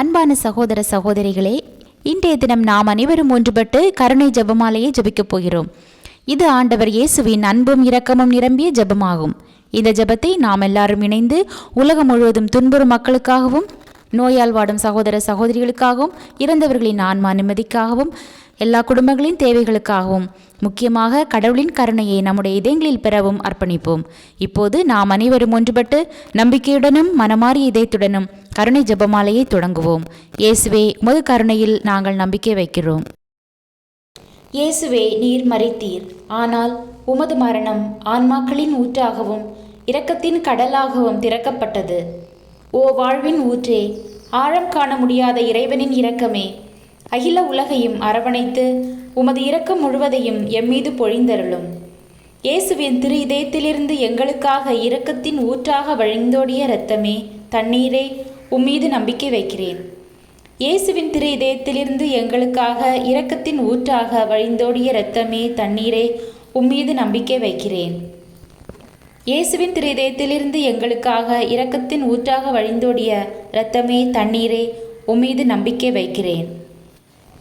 அன்பான சகோதர சகோதரிகளே இன்றைய தினம் நாம் அனைவரும் ஒன்றுபட்டு கருணை ஜபமாலையை ஜெபிக்கப் போகிறோம். இது ஆண்டவர் இயேசுவின் அன்பும் இரக்கமும் நிரம்பிய ஜெபமாகும். இந்த ஜெபத்தை நாம் எல்லாரும் இணைந்து உலகம் முழுவதும் துன்புறும் மக்களுக்காகவும் நோயால் வாடும் சகோதர சகோதரிகளுக்காகவும் இறந்தவர்களின் ஆன்மா நிம்மதிக்காகவும் எல்லா குடும்பங்களின் தேவைகளுக்காகவும் முக்கியமாக கடவுளின் கருணையை நம்முடைய இதயங்களில் பெறவும் அர்ப்பணிப்போம். இப்போது நாம் அனைவரும் ஒன்றுபட்டு நம்பிக்கையுடனும் மனமாறிய இதயத்துடனும் கருணை ஜபமாலையை தொடங்குவோம். இயேசுவே உமது கருணையில் நாங்கள் நம்பிக்கை வைக்கிறோம். இயேசுவே நீர் மறைத்தீர் ஆனால் உமது மரணம் ஆன்மாக்களின் ஊற்றாகவும் இரக்கத்தின் கடலாகவும் திறக்கப்பட்டது. ஓ வாழ்வின் ஊற்றே ஆழம் காண முடியாத இறைவனின் இரக்கமே அகில உலகையும் அரவணைத்து உமது இரக்கம் முழுவதையும் எம்மீது பொழிந்தருளும். இயேசுவின் திரு இதயத்திலிருந்து எங்களுக்காக இரக்கத்தின் ஊற்றாக வழிந்தோடிய இரத்தமே தண்ணீரே உம்மீது நம்பிக்கை வைக்கிறேன். இயேசுவின் திரு இதயத்திலிருந்து எங்களுக்காக இரக்கத்தின் ஊற்றாக வழிந்தோடிய இரத்தமே தண்ணீரே உம்மீது நம்பிக்கை வைக்கிறேன். இயேசுவின் திரு இதயத்திலிருந்து எங்களுக்காக இரக்கத்தின் ஊற்றாக வழிந்தோடிய இரத்தமே தண்ணீரே உம்மீது நம்பிக்கை வைக்கிறேன்.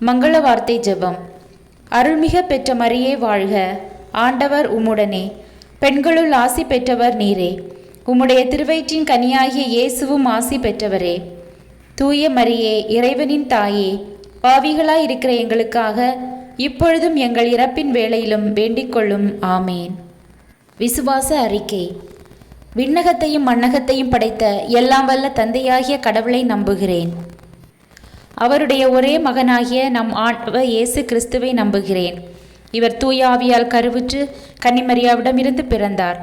மங்கள வார்த்தை ஜெபம். அருள்மிக பெற்ற மரியே வாழ்க. ஆண்டவர் உம்முடனே. பெண்களுள் ஆசி பெற்றவர் நீரே. உம்முடைய திருவயிற்றின் கனியாகிய இயேசுவும் ஆசி பெற்றவரே. தூய மரியே இறைவனின் தாயே பாவிகளாய் இருக்கிற எங்களுக்காக இப்பொழுதும் எங்கள் இறப்பின் வேளையிலும் வேண்டிக்கொள்ளும் ஆமேன். விசுவாச அறிக்கை. விண்ணகத்தையும் மண்ணகத்தையும் படைத்த எல்லாம் வல்ல தந்தையாகிய கடவுளை நம்புகிறேன். அவருடைய ஒரே மகனாகிய நம் ஆண்டவர் இயேசு கிறிஸ்துவை நம்புகிறேன். இவர் தூயாவியால் கருவுற்று கன்னிமரியாவிடமிருந்து பிறந்தார்.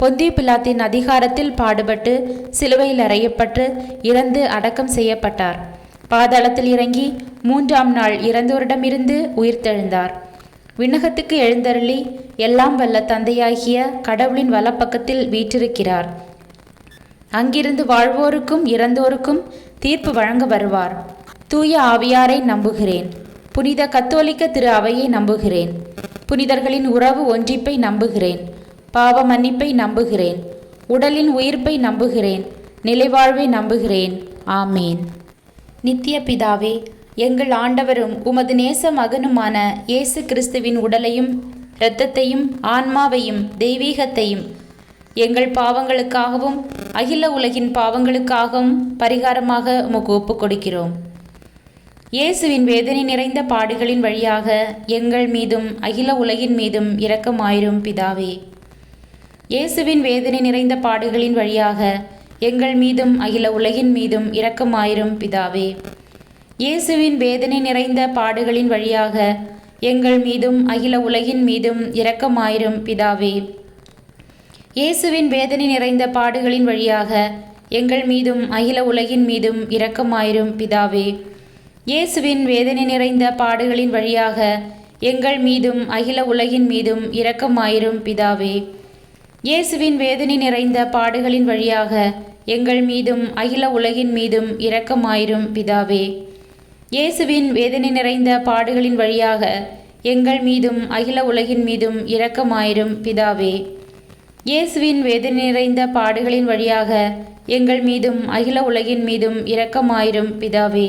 பொந்தி பிலாத்தின் அதிகாரத்தில் பாடுபட்டு சிலுவையில் அறையப்பட்டு இறந்து அடக்கம் செய்யப்பட்டார். பாதாளத்தில் இறங்கி மூன்றாம் நாள் இறந்தோரிடமிருந்து உயிர்த்தெழுந்தார் விண்ணகத்துக்கு எழுந்தருளி எல்லாம் வல்ல தந்தையாகிய கடவுளின் வலப்பக்கத்தில் வீற்றிருக்கிறார். அங்கிருந்து வாழ்வோருக்கும் இறந்தோருக்கும் தீர்ப்பு வழங்க வருவார். தூய ஆவியாரை நம்புகிறேன். புனித கத்தோலிக்க திரு அவையை நம்புகிறேன். புனிதர்களின் உறவு ஒன்றிப்பை நம்புகிறேன். பாவ மன்னிப்பை நம்புகிறேன். உடலின் உயிர்ப்பை நம்புகிறேன். நிலைவாழ்வை நம்புகிறேன். ஆமேன். நித்திய பிதாவே எங்கள் ஆண்டவரும் உமது நேச மகனுமான இயேசு கிறிஸ்துவின் உடலையும் இரத்தத்தையும் ஆன்மாவையும் தெய்வீகத்தையும் எங்கள் பாவங்களுக்காகவும் அகில உலகின் பாவங்களுக்காகவும் பரிகாரமாக உமக்கு ஒப்புக் கொடுக்கிறோம் இயேசுவின் வேதனை நிறைந்த பாடுகளின் வழியாக எங்கள் மீதும் அகில உலகின் மீதும் இரக்கமாயிரும் பிதாவே. இயேசுவின் வேதனை நிறைந்த பாடுகளின் வழியாக எங்கள் மீதும் அகில உலகின் மீதும் இரக்கமாயிரும் பிதாவே. இயேசுவின் வேதனை நிறைந்த பாடுகளின் வழியாக எங்கள் மீதும் அகில உலகின் மீதும் இரக்கமாயிரும் பிதாவே. இயேசுவின் வேதனை நிறைந்த பாடுகளின் வழியாக எங்கள் மீதும் அகில உலகின் மீதும் இரக்கமாயிரும் பிதாவே. இயேசுவின் வேதனை நிறைந்த பாடுகளின் வழியாக எங்கள் மீதும் அகில உலகின் மீதும் இரக்கமாயிரும் பிதாவே. இயேசுவின் வேதனை நிறைந்த பாடுகளின் வழியாக எங்கள் மீதும் அகில உலகின் மீதும் இரக்கமாயிரும் பிதாவே. இயேசுவின் வேதனை நிறைந்த பாடுகளின் வழியாக எங்கள் மீதும் அகில உலகின் மீதும் இரக்கமாயிரும் பிதாவே. இயேசுவின் வேதனை நிறைந்த பாடுகளின் வழியாக எங்கள் மீதும் அகில உலகின் மீதும் இரக்கமாயிரும் பிதாவே.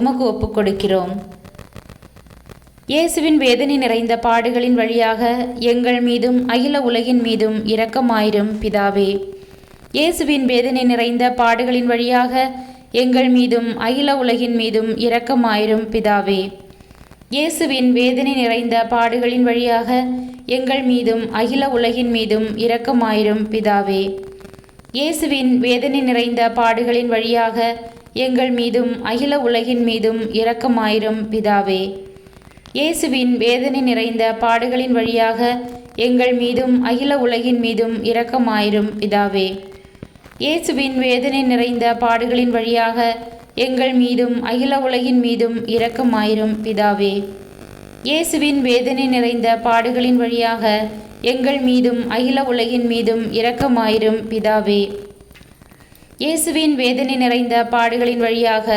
உமக்கு ஒப்புக் கொடுக்கிறோம் இயேசுவின் வேதனை நிறைந்த பாடுகளின் வழியாக எங்கள் மீதும் அகில உலகின் மீதும் இரக்கமாயிரும் பிதாவே. இயேசுவின் வேதனை நிறைந்த பாடுகளின் வழியாக எங்கள் மீதும் அகில உலகின் மீதும் இரக்கமாயிரும் பிதாவே. இயேசுவின் வேதனை நிறைந்த பாடுகளின் வழியாக எங்கள் மீதும் அகில உலகின் மீதும் இரக்கமாயிரும் பிதாவே. இயேசுவின் வேதனை நிறைந்த பாடுகளின் வழியாக எங்கள் மீதும் அகில உலகின் மீதும் இரக்கமாயிரும் பிதாவே. இயேசுவின் வேதனை நிறைந்த பாடுகளின் வழியாக எங்கள் மீதும் அகில உலகின் மீதும் இரக்கமாயிரும் பிதாவே. இயேசுவின் வேதனை நிறைந்த பாடுகளின் வழியாக எங்கள் மீதும் அகில உலகின் மீதும் இரக்கமாயிரும் பிதாவே. இயேசுவின் வேதனை நிறைந்த பாடுகளின் வழியாக எங்கள் மீதும் அகில உலகின் மீதும் இரக்கமாயிரும் பிதாவே. இயேசுவின் வேதனை நிறைந்த பாடுகளின் வழியாக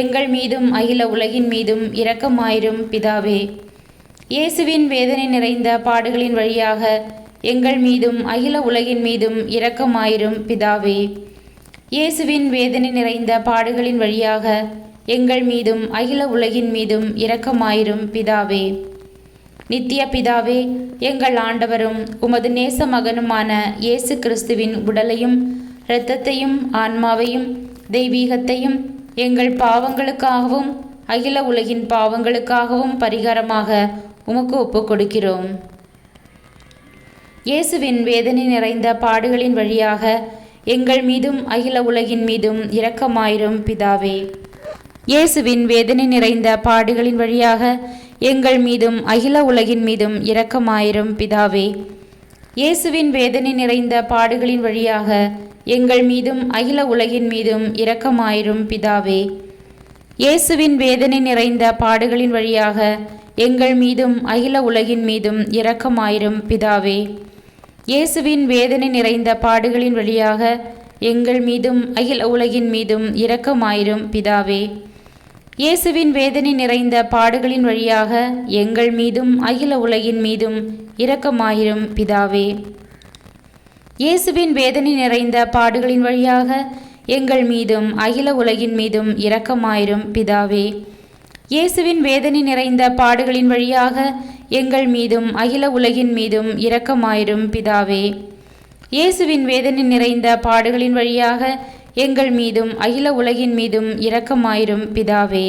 எங்கள் மீதும் அகில உலகின் மீதும் இரக்கமாயிரும் பிதாவே. இயேசுவின் வேதனை நிறைந்த பாடுகளின் வழியாக எங்கள் மீதும் அகில உலகின் மீதும் இரக்கமாயிரும் பிதாவே. இயேசுவின் வேதனை நிறைந்த பாடுகளின் வழியாக எங்கள் மீதும் அகில உலகின் மீதும் இரக்கமாயிரும் பிதாவே. நித்திய பிதாவே எங்கள் ஆண்டவரும் உமது நேச மகனுமான இயேசு கிறிஸ்துவின் உடலையும் இரத்தத்தையும் ஆன்மாவையும் தெய்வீகத்தையும் எங்கள் பாவங்களுக்காகவும் அகில உலகின் பாவங்களுக்காகவும் பரிகாரமாக உமக்கு ஒப்புக் கொடுக்கிறோம். இயேசுவின் வேதனை நிறைந்த பாடுகளின் வழியாக எங்கள் மீதும் அகில உலகின் மீதும் இரக்கமாயிரும் பிதாவே. இயேசுவின் வேதனை நிறைந்த பாடுகளின் வழியாக எங்கள் மீதும் அகில உலகின் மீதும் இரக்கமாயிரும் பிதாவே. இயேசுவின் வேதனை நிறைந்த பாடுகளின் வழியாக எங்கள் மீதும் அகில உலகின் மீதும் இரக்கமாயிரும் பிதாவே. இயேசுவின் வேதனை நிறைந்த பாடுகளின் வழியாக எங்கள் மீதும் அகில உலகின் மீதும் இரக்கமாயிரும் பிதாவே. இயேசுவின் வேதனை நிறைந்த பாடுகளின் வழியாக எங்கள் மீதும் அகில உலகின் மீதும் இரக்கமாயிரும் பிதாவே. இயேசுவின் வேதனை நிறைந்த பாடுகளின் வழியாக எங்கள் மீதும் அகில உலகின் மீதும் இரக்கமாயிரும் பிதாவே. இயேசுவின் வேதனை நிறைந்த பாடுகளின் வழியாக எங்கள் மீதும் அகில உலகின் மீதும் இரக்கமாயிரும் பிதாவே. இயேசுவின் வேதனை நிறைந்த பாடுகளின் வழியாக எங்கள் மீதும் அகில உலகின் மீதும் இரக்கமாயிரும் பிதாவே. இயேசுவின் வேதனை நிறைந்த பாடுகளின் வழியாக எங்கள் மீதும் அகில உலகின் மீதும் இரக்கமாயிரும் பிதாவே.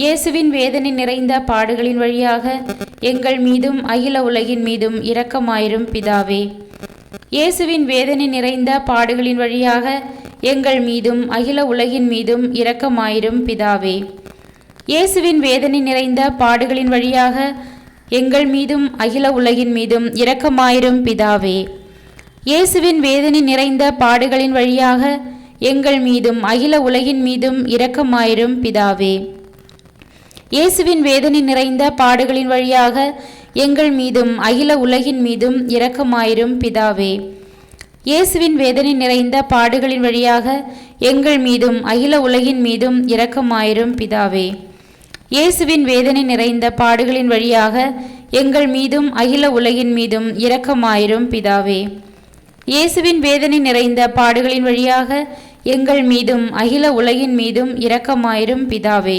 இயேசுவின் வேதனை நிறைந்த பாடுகளின் வழியாக எங்கள் மீதும் அகில உலகின் மீதும் இரக்கமாயிரும் பிதாவே. இயேசுவின் வேதனை நிறைந்த பாடுகளின் வழியாக எங்கள் மீதும் அகில உலகின் மீதும் இரக்கமாயிரும் பிதாவே. இயேசுவின் வேதனை நிறைந்த பாடுகளின் வழியாக எங்கள் மீதும் அகில உலகின் மீதும் இரக்கமாயிரும் பிதாவே. இயேசுவின் வேதனை நிறைந்த பாடுகளின் வழியாக எங்கள் மீதும் அகில உலகின் மீதும் இரக்கமாயிரும் பிதாவே. இயேசுவின் வேதனை நிறைந்த பாடுகளின் வழியாக எங்கள் மீதும் அகில உலகின் மீதும் இரக்கமாயிரும் பிதாவே. இயேசுவின் வேதனை நிறைந்த பாடுகளின் வழியாக எங்கள் மீதும் அகில உலகின் மீதும் இரக்கமாயிரும் பிதாவே. இயேசுவின் வேதனை நிறைந்த பாடுகளின் வழியாக எங்கள் மீதும் அகில உலகின் மீதும் இரக்கமாயிரும் பிதாவே. இயேசுவின் வேதனை நிறைந்த பாடுகளின் வழியாக எங்கள் மீதும் அகில உலகின் மீதும் இரக்கமாயிரும் பிதாவே.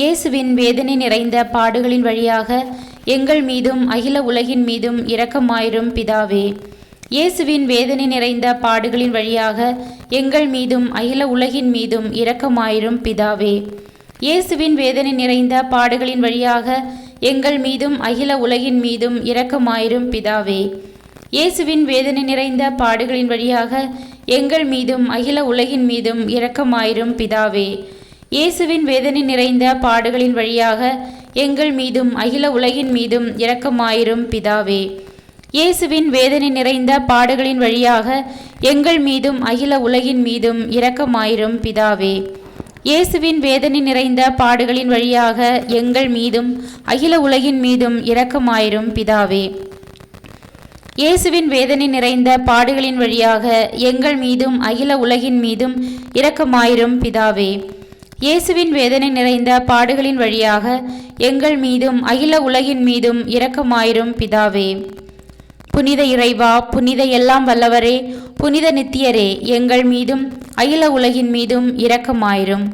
இயேசுவின் வேதனை நிறைந்த பாடுகளின் வழியாக எங்கள் மீதும் அகில உலகின் மீதும் இரக்கமாயிரும் பிதாவே. இயேசுவின் வேதனை நிறைந்த பாடுகளின் வழியாக எங்கள் மீதும் அகில உலகின் மீதும் இரக்கமாயிரும் பிதாவே. இயேசுவின் வேதனை நிறைந்த பாடுகளின் வழியாக எங்கள் மீதும் அகில உலகின் மீதும் இரக்கமாயிரும் பிதாவே. இயேசுவின் வேதனை நிறைந்த பாடுகளின் வழியாக எங்கள் மீதும் அகில உலகின் மீதும் இரக்கமாயிரும் பிதாவே. இயேசுவின் வேதனை நிறைந்த பாடுகளின் வழியாக எங்கள் மீதும் அகில உலகின் மீதும் இரக்கமாயிரும் பிதாவே. இயேசுவின் வேதனை நிறைந்த பாடுகளின் வழியாக எங்கள் மீதும் அகில உலகின் மீதும் இரக்கமாயிரும் பிதாவே. இயேசுவின் வேதனை நிறைந்த பாடுகளின் வழியாக எங்கள் மீதும் அகில உலகின் மீதும் இரக்கமாயிரும் பிதாவே. இயேசுவின் வேதனை நிறைந்த பாடுகளின் வழியாக எங்கள் மீதும் அகில உலகின் மீதும் இரக்கமாயிரும் பிதாவே. இயேசுவின் வேதனை நிறைந்த பாடுகளின் வழியாக எங்கள் மீதும் அகில உலகின் மீதும் இரக்கமாயிரும் பிதாவே. புனித இறைவா புனித எல்லாம் வல்லவரே புனித நித்தியரே எங்கள் மீதும் அகில உலகின் மீதும் இரக்கமாயிரும்.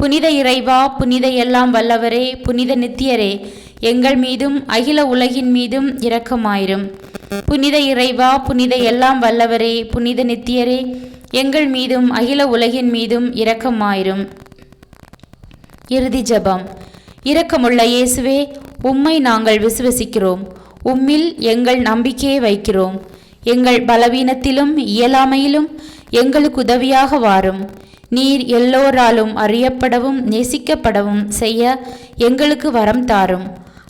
புனித இறைவா புனித எல்லாம் வல்லவரே புனித நித்தியரே எங்கள் மீதும் அகில உலகின் மீதும் இரக்கமாயிரும். புனித இறைவா புனித எல்லாம் வல்லவரே புனித நித்தியரே எங்கள் மீதும் அகில உலகின் மீதும் இரக்கமாயிரும். இறுதி ஜபம். இரக்கமுள்ள இயேசுவே உம்மை நாங்கள் விசுவசிக்கிறோம். உம்மில் எங்கள் நம்பிக்கையை வைக்கிறோம். எங்கள் பலவீனத்திலும் இயலாமையிலும் எங்களுக்கு உதவியாக வாரும். நீர் எல்லோராலும் அறியப்படவும் நேசிக்கப்படவும் செய்ய எங்களுக்கு வரம் தாரும்.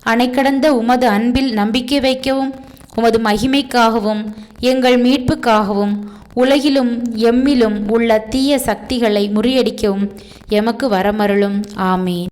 அணைக்கடந்த உமது அன்பில் நம்பிக்கை வைக்கவும் உமது மகிமைக்காகவும் எங்கள் மீட்புக்காகவும் உலகிலும் எம்மிலும் உள்ள தீய சக்திகளை முறியடிக்கவும் எமக்கு வரமருளும். ஆமீன்.